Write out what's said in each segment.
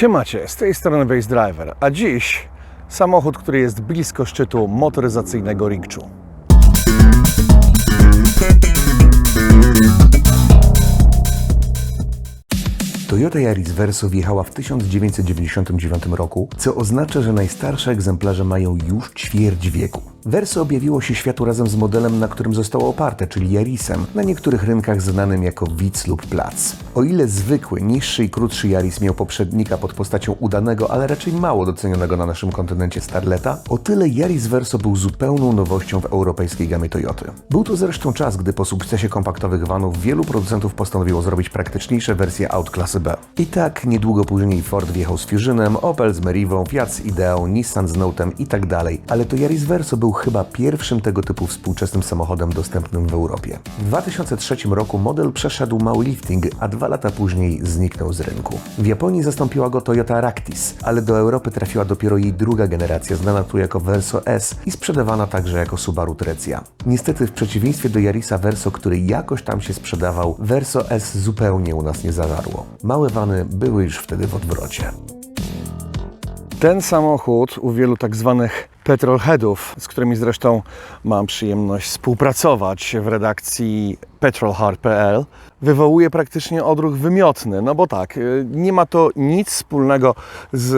Siemacie, z tej strony Base Driver, a dziś samochód, który jest blisko szczytu motoryzacyjnego Ringchu. Toyota Yaris Verso wjechała w 1999 roku, co oznacza, że najstarsze egzemplarze mają już ćwierć wieku. Verso objawiło się światu razem z modelem, na którym zostało oparte, czyli Yarisem, na niektórych rynkach znanym jako Vitz lub Plac. O ile zwykły, niższy i krótszy Yaris miał poprzednika pod postacią udanego, ale raczej mało docenionego na naszym kontynencie Starleta, o tyle Yaris Verso był zupełną nowością w europejskiej gamie Toyoty. Był to zresztą czas, gdy po sukcesie kompaktowych vanów wielu producentów postanowiło zrobić praktyczniejsze wersje aut klasy B. I tak niedługo później Ford wjechał z Fusionem, Opel z Merivą, Fiat z Ideą, Nissan z Notem i tak dalej, ale to Yaris Verso był chyba pierwszym tego typu współczesnym samochodem dostępnym w Europie. W 2003 roku model przeszedł mały lifting, a dwa lata później zniknął z rynku. W Japonii zastąpiła go Toyota Ractis, ale do Europy trafiła dopiero jej druga generacja, znana tu jako Verso S i sprzedawana także jako Subaru Trecja. Niestety w przeciwieństwie do Yarisa Verso, który jakoś tam się sprzedawał, Verso S zupełnie u nas nie zażarło. Małe wany były już wtedy w odwrocie. Ten samochód u wielu tak zwanych petrolheadów, z którymi zresztą mam przyjemność współpracować w redakcji petrolhard.pl, wywołuje praktycznie odruch wymiotny. No bo tak, y, nie ma to nic wspólnego z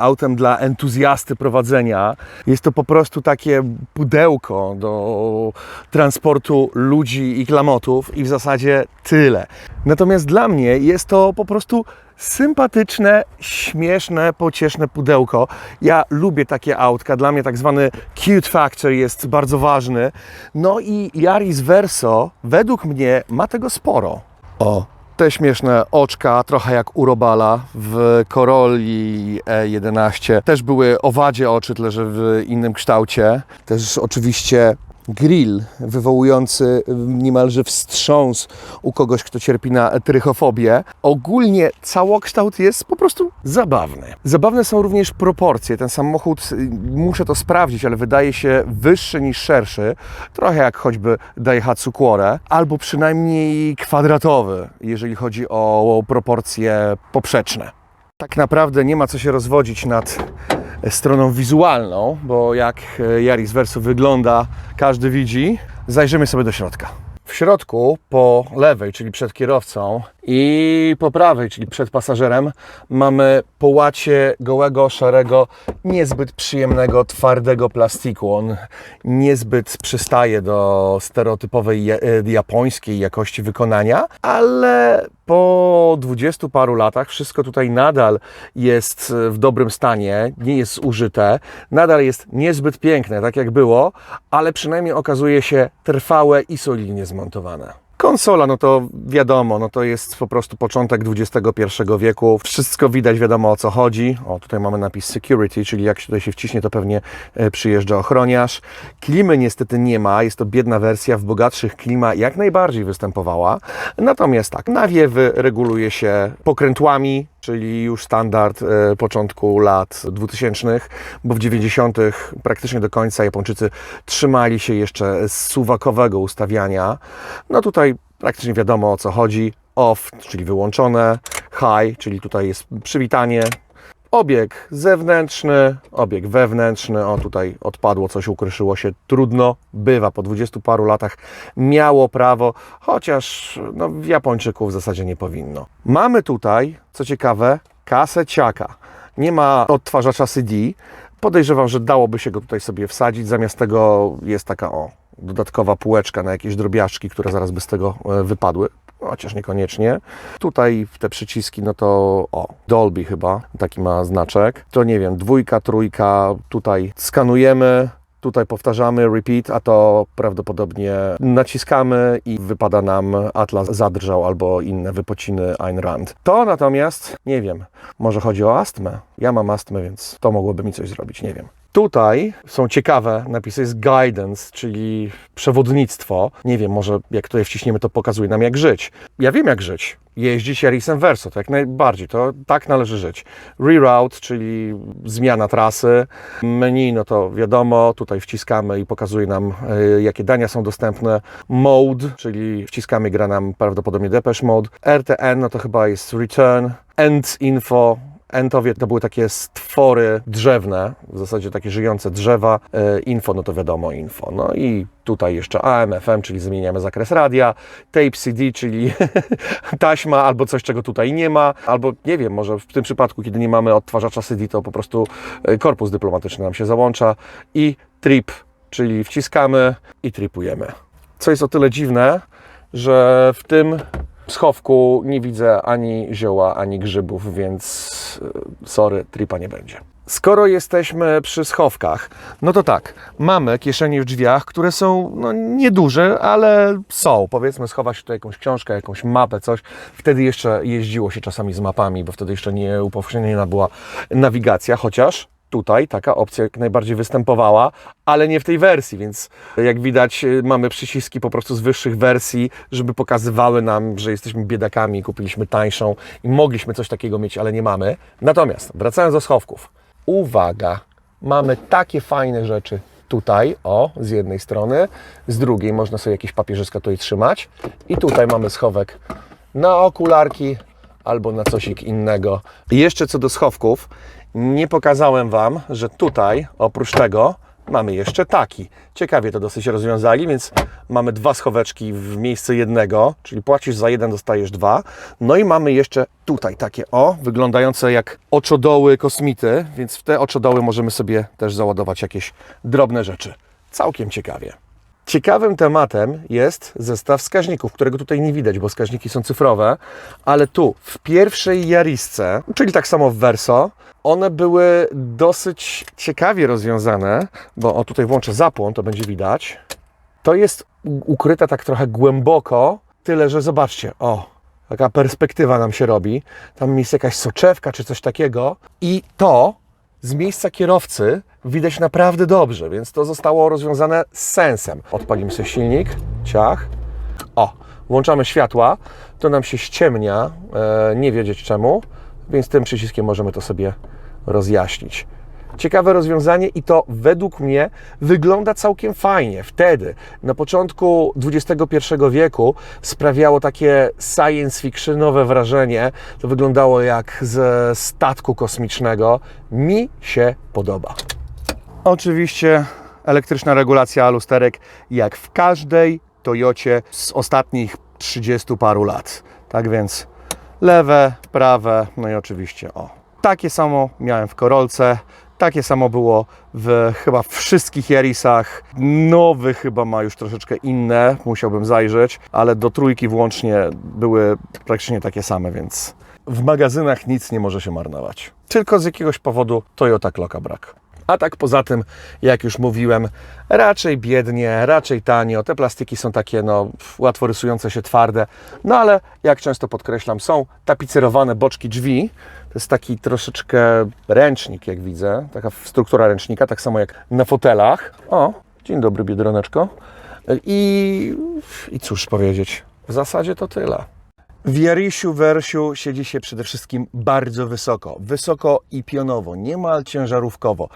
autem dla entuzjasty prowadzenia. Jest to po prostu takie pudełko do transportu ludzi i klamotów i w zasadzie tyle. Natomiast dla mnie jest to po prostu sympatyczne, śmieszne, pocieszne pudełko. Ja lubię takie autka. Dla mnie tak zwany cute factor jest bardzo ważny. No i Yaris Verso według mnie ma tego sporo. O, te śmieszne oczka, trochę jak u Robala w Corolli E11. Też były owadzie oczy, tyle że w innym kształcie. Też oczywiście grill wywołujący niemalże wstrząs u kogoś, kto cierpi na trychofobię. Ogólnie całokształt jest po prostu zabawny. Zabawne są również proporcje. Ten samochód, y, muszę to sprawdzić, ale wydaje się wyższy niż szerszy. Trochę jak choćby Daihatsu Quore, albo przynajmniej kwadratowy, jeżeli chodzi o proporcje poprzeczne. Tak naprawdę nie ma co się rozwodzić nad stroną wizualną, bo jak e, Yaris Verso wygląda, każdy widzi. Zajrzymy sobie do środka. W środku, po lewej, czyli przed kierowcą, i po prawej, czyli przed pasażerem, mamy połacie gołego, szarego, niezbyt przyjemnego, twardego plastiku. On niezbyt przystaje do stereotypowej e, japońskiej jakości wykonania, ale po dwudziestu paru latach wszystko tutaj nadal jest w dobrym stanie, nie jest zużyte, nadal jest niezbyt piękne, tak jak było, ale przynajmniej okazuje się trwałe i solidnie zmontowane. Konsola, no to wiadomo, no to jest po prostu początek XXI wieku. Wszystko widać, wiadomo o co chodzi. O, tutaj mamy napis security, czyli jak się tutaj się wciśnie, to pewnie e, przyjeżdża ochroniarz. Klimy niestety nie ma, jest to biedna wersja. W bogatszych klima jak najbardziej występowała. Natomiast tak, nawiewy reguluje się pokrętłami, czyli już standard e, początku lat 2000, bo w 90. praktycznie do końca Japończycy trzymali się jeszcze suwakowego ustawiania. No tutaj praktycznie wiadomo o co chodzi. Off, czyli wyłączone, high, czyli tutaj jest przywitanie. Obieg zewnętrzny, obieg wewnętrzny. O, tutaj odpadło coś, ukryszyło się. Trudno bywa. Po dwudziestu paru latach miało prawo, chociaż no, w Japończyków w zasadzie nie powinno. Mamy tutaj, co ciekawe, kasę ciaka. Nie ma odtwarzacza CD. Podejrzewam, że dałoby się go tutaj sobie wsadzić. Zamiast tego jest taka o, dodatkowa półeczka na jakieś drobiażdżki, które zaraz by z tego e, wypadły. Chociaż niekoniecznie. Tutaj te przyciski, no to o, Dolby chyba, taki ma znaczek. To nie wiem, dwójka, trójka, tutaj skanujemy, Tutaj powtarzamy repeat, a to prawdopodobnie naciskamy i wypada nam Atlas zadrżał albo inne wypociny Ayn Rand. To natomiast, nie wiem, może chodzi o astmę. Ja mam astmę, więc to mogłoby mi coś zrobić, nie wiem. Tutaj są ciekawe napisy, jest guidance, czyli przewodnictwo. Nie wiem, może jak tutaj wciśniemy, to pokazuje nam jak żyć. Ja wiem jak żyć. Jeździć Yarisem Verso, to jak najbardziej, to tak należy żyć. Reroute, czyli zmiana trasy. Menu, no to wiadomo, tutaj wciskamy i pokazuje nam, y, jakie dania są dostępne. Mode, czyli wciskamy, gra nam prawdopodobnie Depeche Mode. RTN, no to chyba jest Return. End Info, Entowie to były takie stwory drzewne, w zasadzie takie żyjące drzewa. E, Info, no to wiadomo, info. No i tutaj jeszcze AM, FM, czyli zmieniamy zakres radia, tape CD, czyli taśma albo coś, czego tutaj nie ma, albo nie wiem, może w tym przypadku, kiedy nie mamy odtwarzacza CD, to po prostu e, korpus dyplomatyczny nam się załącza i trip, czyli wciskamy i tripujemy. Co jest o tyle dziwne, że w tym schowku nie widzę ani zioła, ani grzybów, więc e, sorry, tripa nie będzie. Skoro jesteśmy przy schowkach, no to tak, mamy kieszenie w drzwiach, które są no, nieduże, ale są. Powiedzmy, schować tutaj jakąś książkę, jakąś mapę, coś. Wtedy jeszcze jeździło się czasami z mapami, bo wtedy jeszcze nie upowszechniona była nawigacja, chociaż tutaj taka opcja jak najbardziej występowała, ale nie w tej wersji, więc jak widać y, mamy przyciski po prostu z wyższych wersji, żeby pokazywały nam, że jesteśmy biedakami, kupiliśmy tańszą i mogliśmy coś takiego mieć, ale nie mamy. Natomiast wracając do schowków. Uwaga, mamy takie fajne rzeczy tutaj, o, z jednej strony, z drugiej można sobie jakieś papierzyska tutaj trzymać i tutaj mamy schowek na okularki albo na cosik innego. I jeszcze co do schowków, nie pokazałem Wam, że tutaj oprócz tego mamy jeszcze taki. Ciekawie to dosyć rozwiązali, więc mamy dwa schoweczki w miejsce jednego, czyli płacisz za jeden, dostajesz dwa. No i mamy jeszcze tutaj takie o, wyglądające jak oczodoły kosmity, więc w te oczodoły możemy sobie też załadować jakieś drobne rzeczy. Całkiem ciekawie. Ciekawym tematem jest zestaw wskaźników, którego tutaj nie widać, bo wskaźniki są cyfrowe, ale tu w pierwszej Jarisce, czyli tak samo w Verso, one były dosyć ciekawie rozwiązane, bo o tutaj włączę zapłon, to będzie widać. To jest ukryte tak trochę głęboko, tyle że zobaczcie, o, taka perspektywa nam się robi. Tam jest jakaś soczewka czy coś takiego i to z miejsca kierowcy widać naprawdę dobrze, więc to zostało rozwiązane z sensem. Odpalimy sobie silnik, ciach. O, włączamy światła, to nam się ściemnia, e, nie wiedzieć czemu, więc tym przyciskiem możemy to sobie rozjaśnić. Ciekawe rozwiązanie i to według mnie wygląda całkiem fajnie. Wtedy, na początku XXI wieku, sprawiało takie science fictionowe wrażenie. To wyglądało jak ze statku kosmicznego. Mi się podoba. Oczywiście elektryczna regulacja lusterek, jak w każdej Toyocie z ostatnich 30 paru lat. Tak więc lewe, prawe, no i oczywiście o. Takie samo miałem w Korolce, takie samo było w chyba wszystkich Yarisach. Nowy chyba ma już troszeczkę inne, musiałbym zajrzeć, ale do trójki włącznie były praktycznie takie same, więc w magazynach nic nie może się marnować. Tylko z jakiegoś powodu Toyota Clocka brak. A tak poza tym, jak już mówiłem, raczej biednie, raczej tanio. Te plastiki są takie no, łatwo rysujące się twarde, no ale jak często podkreślam, są tapicerowane boczki drzwi. To jest taki troszeczkę ręcznik, jak widzę, taka struktura ręcznika, tak samo jak na fotelach. O, dzień dobry, biedroneczko. I, i cóż powiedzieć, w zasadzie to tyle. W Jarisiu Wersiu siedzi się przede wszystkim bardzo wysoko. Wysoko i pionowo, niemal ciężarówkowo.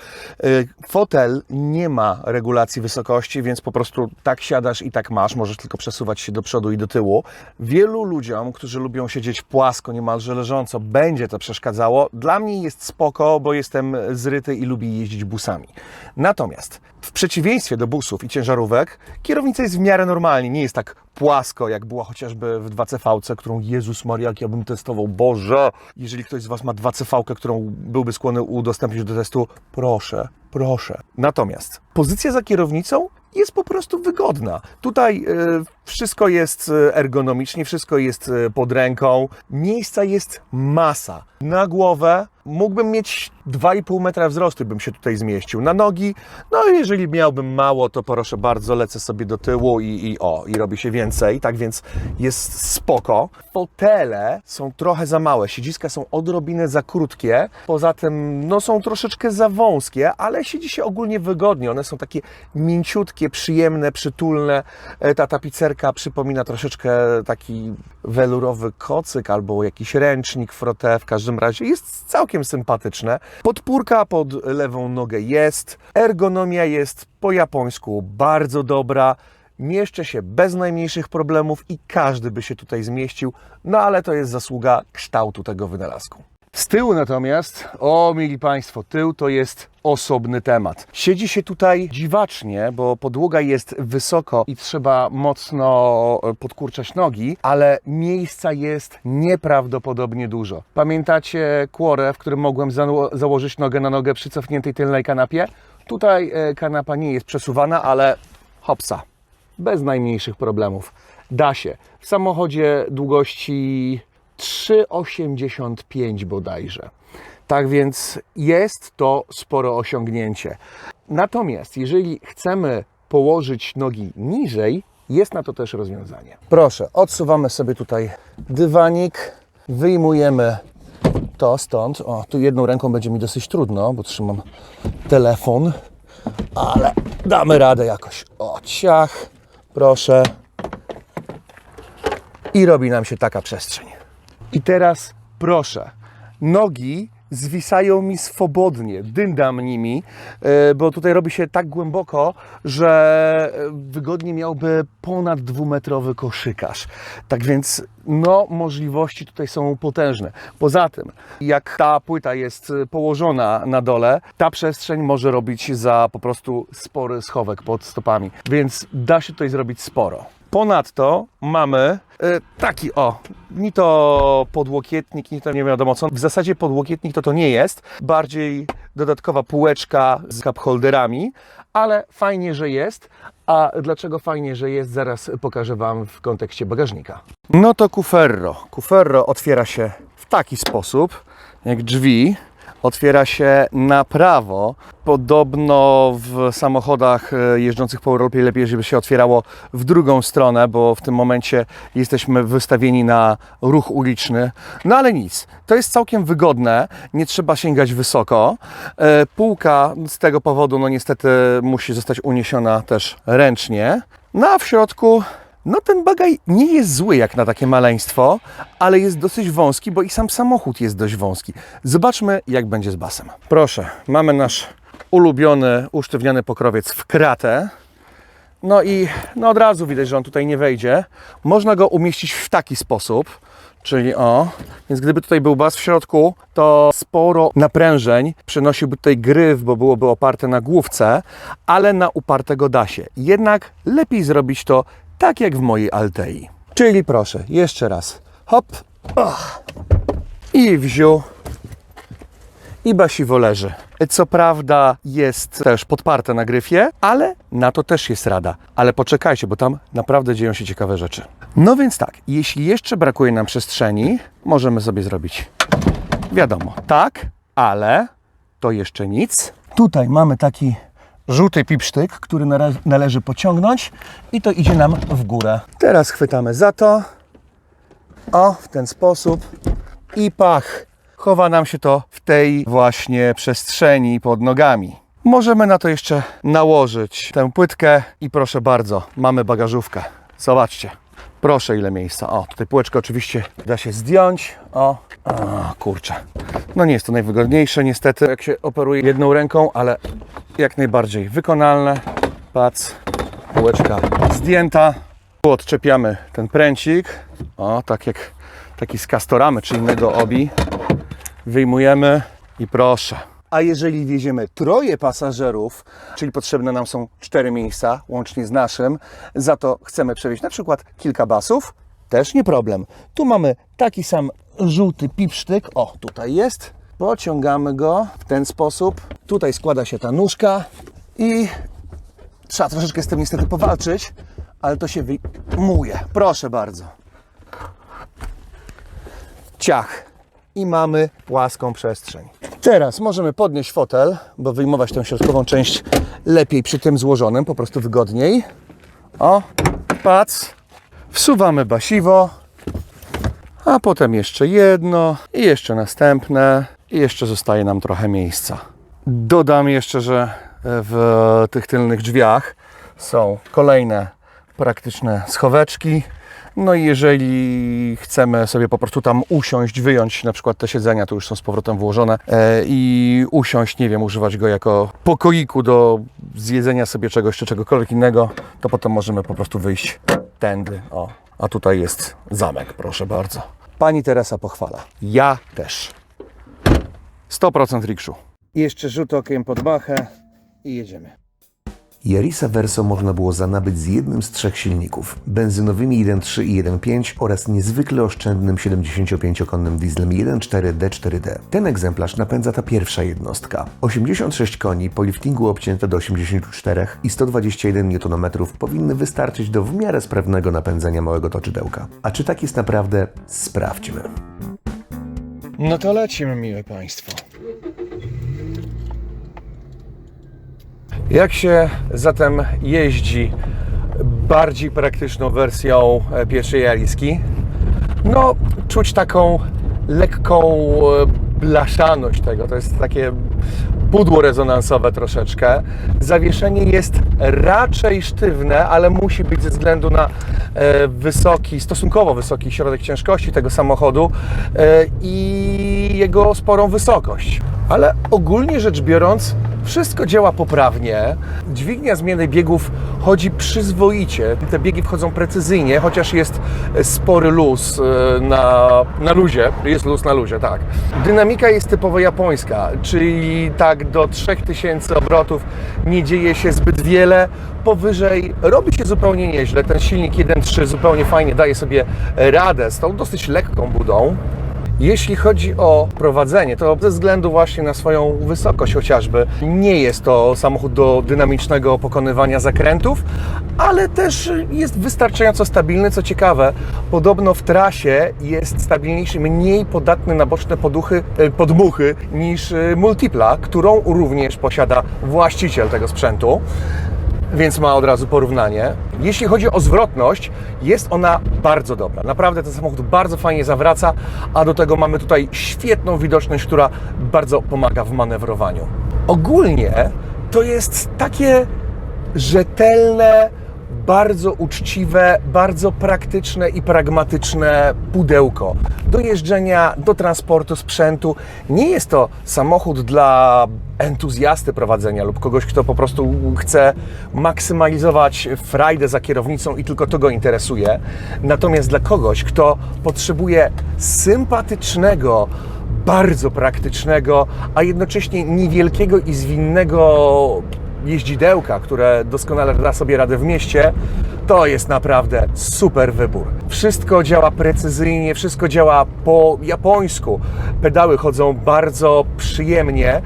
Y, Fotel nie ma regulacji wysokości, więc po prostu tak siadasz i tak masz. Możesz tylko przesuwać się do przodu i do tyłu. Wielu ludziom, którzy lubią siedzieć płasko, niemalże leżąco, będzie to przeszkadzało. Dla mnie jest spoko, bo jestem zryty i lubię jeździć busami. Natomiast w przeciwieństwie do busów i ciężarówek, kierownica jest w miarę normalnie, nie jest tak płasko, jak była chociażby w 2CV, którą Jezus Maria, jak ja bym testował. Boże, jeżeli ktoś z Was ma 2CV, którą byłby skłonny udostępnić do testu, proszę, proszę. Natomiast pozycja za kierownicą jest po prostu wygodna. Tutaj e, wszystko jest e, ergonomicznie, wszystko jest e, pod ręką. Miejsca jest masa. Na głowę mógłbym mieć 2,5 metra wzrostu, bym się tutaj zmieścił. Na nogi, no jeżeli miałbym mało, to proszę bardzo, lecę sobie do tyłu i, i o, i robi się więcej. Tak więc jest spoko. Fotele są trochę za małe, siedziska są odrobinę za krótkie. Poza tym, no są troszeczkę za wąskie, ale siedzi się ogólnie wygodnie. One są takie mięciutkie, przyjemne, przytulne. E, Ta tapicerka przypomina troszeczkę taki welurowy kocyk albo jakiś ręcznik frotę. W każdym razie jest całkiem sympatyczne. Podpórka pod lewą nogę jest. Ergonomia jest po japońsku bardzo dobra. Mieszczę się bez najmniejszych problemów i każdy by się tutaj zmieścił, no ale to jest zasługa kształtu tego wynalazku. Z tyłu natomiast, o mili Państwo, tył to jest osobny temat. Siedzi się tutaj dziwacznie, bo podłoga jest wysoko i trzeba mocno e, podkurczać nogi, ale miejsca jest nieprawdopodobnie dużo. Pamiętacie kłorę, w którym mogłem zało- założyć nogę na nogę przy cofniętej tylnej kanapie? Tutaj e, kanapa nie jest przesuwana, ale hopsa, bez najmniejszych problemów. Da się. W samochodzie długości 3,85 bodajże. Tak więc jest to spore osiągnięcie. Natomiast jeżeli chcemy położyć nogi niżej, jest na to też rozwiązanie. Proszę, odsuwamy sobie tutaj dywanik, wyjmujemy to stąd. O, tu jedną ręką będzie mi dosyć trudno, bo trzymam telefon, ale damy radę jakoś. O, ciach, proszę. I robi nam się taka przestrzeń. I teraz proszę, nogi zwisają mi swobodnie, dyndam nimi, e, bo tutaj robi się tak głęboko, że e, wygodnie miałby ponad dwumetrowy koszykarz. Tak więc, no, możliwości tutaj są potężne. Poza tym, jak ta płyta jest e, położona na dole, ta przestrzeń może robić za po prostu spory schowek pod stopami, więc da się tutaj zrobić sporo. Ponadto mamy e, taki o, ni to podłokietnik, ni to nie wiadomo co. W zasadzie podłokietnik to to nie jest, bardziej dodatkowa półeczka z cup holderami, ale fajnie, że jest. A dlaczego fajnie, że jest, zaraz pokażę Wam w kontekście bagażnika. No to kuferro. Kuferro otwiera się w taki sposób, jak drzwi otwiera się na prawo. Podobno w samochodach e, jeżdżących po Europie lepiej, żeby się otwierało w drugą stronę, bo w tym momencie jesteśmy wystawieni na ruch uliczny. No ale nic, to jest całkiem wygodne, nie trzeba sięgać wysoko. E, Półka z tego powodu, no niestety, musi zostać uniesiona też ręcznie. No a w środku no ten bagaj nie jest zły jak na takie maleństwo, ale jest dosyć wąski, bo i sam samochód jest dość wąski. Zobaczmy jak będzie z basem. Proszę, mamy nasz ulubiony, usztywniony pokrowiec w kratę. No i no od razu widać, że on tutaj nie wejdzie. Można go umieścić w taki sposób, czyli o, więc gdyby tutaj był bas w środku, to sporo naprężeń przenosiłby tutaj gryf, bo byłoby oparte na główce, ale na upartego dasie. Jednak lepiej zrobić to tak jak w mojej Altei. Czyli proszę, jeszcze raz. Hop. Och. I wziu. I basiwo leży. Co prawda jest też podparte na gryfie, ale na to też jest rada. Ale poczekajcie, bo tam naprawdę dzieją się ciekawe rzeczy. No więc tak, jeśli jeszcze brakuje nam przestrzeni, możemy sobie zrobić wiadomo, tak, ale to jeszcze nic. Tutaj mamy taki żółty pipsztyk, który nale- należy pociągnąć i to idzie nam w górę. Teraz chwytamy za to. O, w ten sposób. I pach. Chowa nam się to w tej właśnie przestrzeni pod nogami. Możemy na to jeszcze nałożyć tę płytkę i proszę bardzo, mamy bagażówkę. Zobaczcie. Proszę ile miejsca. O, tutaj półeczkę oczywiście da się zdjąć. O, o kurczę. No nie jest to najwygodniejsze niestety, jak się operuje jedną ręką, ale jak najbardziej wykonalne. Pac, półeczka zdjęta. Tu odczepiamy ten pręcik. O, tak jak taki z Castoramy czy innego obi. Wyjmujemy i proszę. A jeżeli wieziemy troje pasażerów, czyli potrzebne nam są cztery miejsca, łącznie z naszym, za to chcemy przewieźć na przykład kilka basów, też nie problem. Tu mamy taki sam żółty pipsztyk, o tutaj jest, pociągamy go w ten sposób. Tutaj składa się ta nóżka i trzeba troszeczkę z tym niestety powalczyć, ale to się wyjmuje. Proszę bardzo. Ciach. I mamy płaską przestrzeń. Teraz możemy podnieść fotel, bo wyjmować tę środkową część lepiej przy tym złożonym, po prostu wygodniej. O, pac. Wsuwamy basiwo, a potem jeszcze jedno i jeszcze następne i jeszcze zostaje nam trochę miejsca. Dodam jeszcze, że w tych tylnych drzwiach są kolejne praktyczne schoweczki. No i jeżeli chcemy sobie po prostu tam usiąść, wyjąć na przykład te siedzenia, to już są z powrotem włożone e, i usiąść, nie wiem, używać go jako pokoiku do zjedzenia sobie czegoś czy czegokolwiek innego, to potem możemy po prostu wyjść tędy. O, a tutaj jest zamek, proszę bardzo. Pani Teresa pochwala. Ja też. 100% rikszu. Jeszcze rzut okiem pod bachę i jedziemy. Yarisa Verso można było zanabyć z jednym z trzech silników, benzynowymi 1.3 i 1.5 oraz niezwykle oszczędnym 75-konnym dieslem 1.4 D4D. Ten egzemplarz napędza ta pierwsza jednostka. 86 koni po liftingu obcięte do 84 i 121 Nm powinny wystarczyć do w miarę sprawnego napędzania małego toczydełka. A czy tak jest naprawdę? Sprawdźmy. No to lecimy, miłe Państwo. Jak się zatem jeździ bardziej praktyczną wersją e, pierwszej Jaliski? No, czuć taką lekką e, blaszaność tego. To jest takie pudło rezonansowe troszeczkę. Zawieszenie jest raczej sztywne, ale musi być ze względu na e, wysoki, stosunkowo wysoki środek ciężkości tego samochodu i jego sporą wysokość. Ale ogólnie rzecz biorąc, wszystko działa poprawnie. Dźwignia zmiany biegów chodzi przyzwoicie. Te biegi wchodzą precyzyjnie, chociaż jest spory luz e, na, na luzie. Jest luz na luzie, tak. Dynamika jest typowo japońska, czyli tak do 3000 obrotów nie dzieje się zbyt wiele. Powyżej robi się zupełnie nieźle. Ten silnik 1.3 zupełnie fajnie daje sobie radę z tą dosyć lekką budą. Jeśli chodzi o prowadzenie, to ze względu właśnie na swoją wysokość chociażby, nie jest to samochód do dynamicznego pokonywania zakrętów, ale też jest wystarczająco stabilny. Co ciekawe, podobno w trasie jest stabilniejszy, mniej podatny na boczne poduchy, e, podmuchy niż e, Multipla, którą również posiada właściciel tego sprzętu więc ma od razu porównanie. Jeśli chodzi o zwrotność, jest ona bardzo dobra. Naprawdę ten samochód bardzo fajnie zawraca, a do tego mamy tutaj świetną widoczność, która bardzo pomaga w manewrowaniu. Ogólnie to jest takie rzetelne, bardzo uczciwe, bardzo praktyczne i pragmatyczne pudełko do jeżdżenia, do transportu sprzętu. Nie jest to samochód dla entuzjasty prowadzenia lub kogoś, kto po prostu chce maksymalizować frajdę za kierownicą i tylko to go interesuje. Natomiast dla kogoś, kto potrzebuje sympatycznego, bardzo praktycznego, a jednocześnie niewielkiego i zwinnego jeździdełka, które doskonale da sobie radę w mieście, to jest naprawdę super wybór. Wszystko działa precyzyjnie, wszystko działa po japońsku. Pedały chodzą bardzo przyjemnie, e,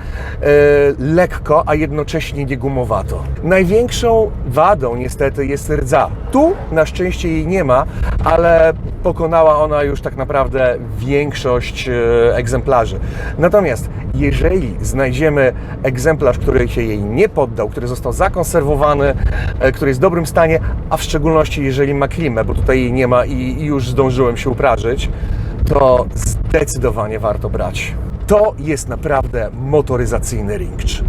lekko, a jednocześnie nie gumowato. Największą wadą niestety jest rdza. Tu na szczęście jej nie ma, ale pokonała ona już tak naprawdę większość e, egzemplarzy. Natomiast jeżeli znajdziemy egzemplarz, który się jej nie poddał, który został zakonserwowany, e, który jest w dobrym stanie, a w szczególności jeżeli ma klimę, bo tutaj jej nie ma i, już zdążyłem się uprażyć, to zdecydowanie warto brać. To jest naprawdę motoryzacyjny ringcz.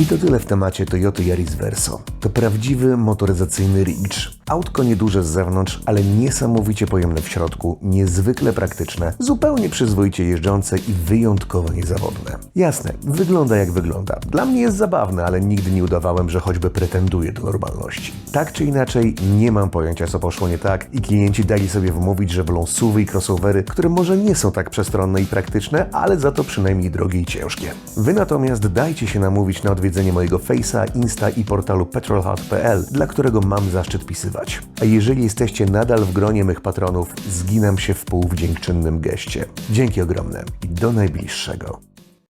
I to tyle w temacie Toyota Yaris Verso. To prawdziwy motoryzacyjny ridge. Autko nieduże z zewnątrz, ale niesamowicie pojemne w środku, niezwykle praktyczne, zupełnie przyzwoicie jeżdżące i wyjątkowo niezawodne. Jasne, wygląda jak wygląda. Dla mnie jest zabawne, ale nigdy nie udawałem, że choćby pretenduje do normalności. Tak czy inaczej, nie mam pojęcia co poszło nie tak i klienci dali sobie wmówić, że wolą suwy i crossovery, które może nie są tak przestronne i praktyczne, ale za to przynajmniej drogie i ciężkie. Wy natomiast dajcie się namówić na odwiedzenie mojego Face'a, Insta i portalu petrolheart.pl, dla którego mam zaszczyt pisywać. A jeżeli jesteście nadal w gronie mych patronów, zginam się w pół w dziękczynnym geście. Dzięki ogromne i do najbliższego.